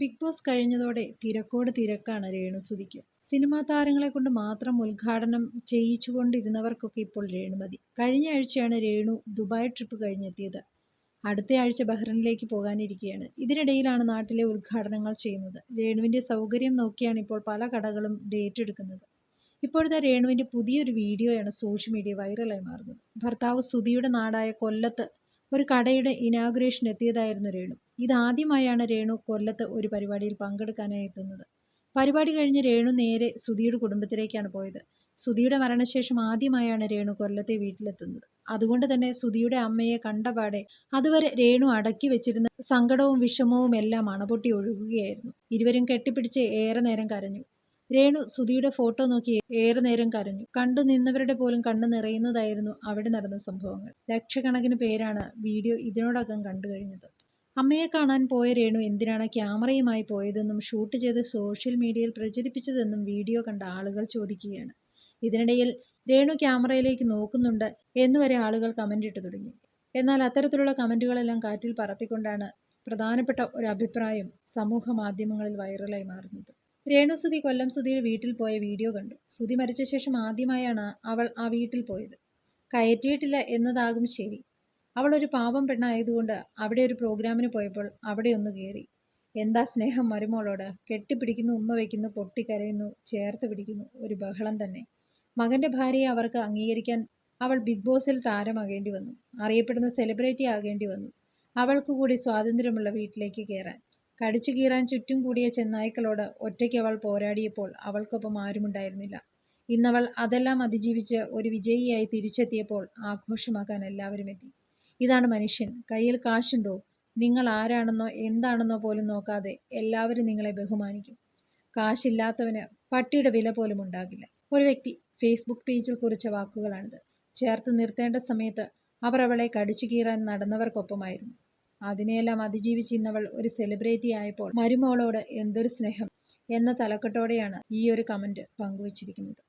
Big boss കഴിഞ്ഞതോടെ തിരക്കോട് തിരക്കാണ് രേണുസുതിക്ക്. Cinema താരങ്ങളെ കൊണ്ട് മാത്രം ഉദ്ഘാടനം ചെയ്യിച്ചുകൊണ്ടിരുന്നവർക്കൊക്കെ ഇപ്പോൾ രേണുമതി. കഴിഞ്ഞ ആഴ്ചയാണ് രേണു ദുബായ് ട്രിപ്പ് കഴിഞ്ഞെത്തിയത്. അടുത്ത ആഴ്ച ബഹ്റിനിലേക്ക് പോകാനിരിക്കുകയാണ് ഇതിനിടയിലാണ് നാട്ടിലെ ഉദ്ഘാടനങ്ങൾ ചെയ്യുന്നത്. രേണുവിന്റെ സൗകര്യം നോക്കിയാണ് ഇപ്പോൾ പല കടകളും ഡേറ്റ് എടുക്കുന്നത്. ഇപ്പോഴത്തെ രേണുവിന്റെ പുതിയൊരു വീഡിയോയാണ് സോഷ്യൽ മീഡിയ വൈറലായി മാറുന്നത്. ഭർത്താവ് സുധിയുടെ നാടായ കൊല്ലത്ത് ഒരു കടയുടെ ഇനാഗുറേഷൻ എത്തിയതായിരുന്നു രേണു. ഇതാദ്യമായാണ് രേണു കൊല്ലത്ത് ഒരു പരിപാടിയിൽ പങ്കെടുക്കാനായി എത്തുന്നത്. പരിപാടി കഴിഞ്ഞ് രേണു നേരെ സുധിയുടെ കുടുംബത്തിലേക്കാണ് പോയത്. സുധിയുടെ മരണശേഷം ആദ്യമായാണ് രേണു കൊല്ലത്തെ വീട്ടിലെത്തുന്നത്. അതുകൊണ്ട് തന്നെ സുധിയുടെ അമ്മയെ കണ്ടപാടെ അതുവരെ രേണു അടക്കി വെച്ചിരുന്ന സങ്കടവും വിഷമവും എല്ലാം അണപൊട്ടി ഒഴുകുകയായിരുന്നു. ഇരുവരും കെട്ടിപ്പിടിച്ച് ഏറെ നേരം കരഞ്ഞു. രേണു സുധിയുടെ ഫോട്ടോ നോക്കി ഏറെ നേരം കരഞ്ഞു. കണ്ടു നിന്നവരുടെ പോലും കണ്ണു നിറയുന്നതായിരുന്നു അവിടെ നടന്ന സംഭവങ്ങൾ. ലക്ഷക്കണക്കിന് പേരാണ് വീഡിയോ ഇതിനോടകം കണ്ടു കഴിഞ്ഞത്. അമ്മയെ കാണാൻ പോയ രേണു എന്തിനാണ് ക്യാമറയുമായി പോയതെന്നും ഷൂട്ട് ചെയ്ത് സോഷ്യൽ മീഡിയയിൽ പ്രചരിപ്പിച്ചതെന്നും വീഡിയോ കണ്ട ആളുകൾ ചോദിക്കുകയാണ്. ഇതിനിടയിൽ രേണു ക്യാമറയിലേക്ക് നോക്കുന്നുണ്ട് എന്നുവരെ ആളുകൾ കമന്റ് ഇട്ട് തുടങ്ങി. എന്നാൽ അത്തരത്തിലുള്ള കമന്റുകളെല്ലാം കാറ്റിൽ പറത്തിക്കൊണ്ടാണ് പ്രധാനപ്പെട്ട ഒരു അഭിപ്രായം സമൂഹ മാധ്യമങ്ങളിൽ വൈറലായി മാറുന്നത്. രേണു സുധി കൊല്ലം സുധിയുടെ വീട്ടിൽ പോയ വീഡിയോ കണ്ടു. സുധി മരിച്ച ശേഷം ആദ്യമായാണ് അവൾ ആ വീട്ടിൽ പോയത്. കയറ്റിയിട്ടില്ല എന്നതാകും ശരി. അവൾ ഒരു പാവം പെണ്ണായതുകൊണ്ട് അവിടെ ഒരു പ്രോഗ്രാമിന് പോയപ്പോൾ അവിടെ ഒന്ന് കയറി എന്താ സ്നേഹം മരുമോളോട്? കെട്ടിപ്പിടിക്കുന്നു ഉമ്മ വയ്ക്കുന്നു പൊട്ടിക്കരയുന്നു ചേർത്ത് പിടിക്കുന്നു ഒരു ബഹളം തന്നെ. മകന്റെ ഭാര്യയെ അവർക്ക് അംഗീകരിക്കാൻ അവൾ ബിഗ് ബോസിൽ താരമാകേണ്ടി വന്നു. അറിയപ്പെടുന്ന സെലിബ്രിറ്റി ആകേണ്ടി വന്നു. അവൾക്ക് കൂടി സ്വാതന്ത്ര്യമുള്ള വീട്ടിലേക്ക് കയറാൻ കടിച്ചു കീറാൻ ചുറ്റും കൂടിയ ചെന്നായ്ക്കളോട് ഒറ്റയ്ക്ക് അവൾ പോരാടിയപ്പോൾ അവൾക്കൊപ്പം ആരുമുണ്ടായിരുന്നില്ല. ഇന്നവൾ അതെല്ലാം അതിജീവിച്ച് ഒരു വിജയിയായി തിരിച്ചെത്തിയപ്പോൾ ആഘോഷമാക്കാൻ എല്ലാവരും എത്തി. ഇതാണ് മനുഷ്യൻ. കയ്യിൽ കാശുണ്ടോ? നിങ്ങൾ ആരാണെന്നോ എന്താണെന്നോ പോലും നോക്കാതെ എല്ലാവരും നിങ്ങളെ ബഹുമാനിക്കും. കാശില്ലാത്തവന് പട്ടിയുടെ വില പോലും ഉണ്ടാകില്ല. ഒരു വ്യക്തി ഫേസ്ബുക്ക് പേജിൽ കുറിച്ച വാക്കുകളാണിത്. ചേർത്ത് നിർത്തേണ്ട സമയത്ത് അവർ അവളെ കടിച്ചു കീറാൻ നടന്നവർക്കൊപ്പമായിരുന്നു. അതിനെയെല്ലാം അതിജീവിച്ച് ഇന്നവൾ ഒരു സെലിബ്രിറ്റി ആയപ്പോൾ മരുമോളോട് എന്തൊരു സ്നേഹം എന്ന തലക്കെട്ടോടെയാണ് ഈ ഒരു കമന്റ് പങ്കുവച്ചിരിക്കുന്നത്.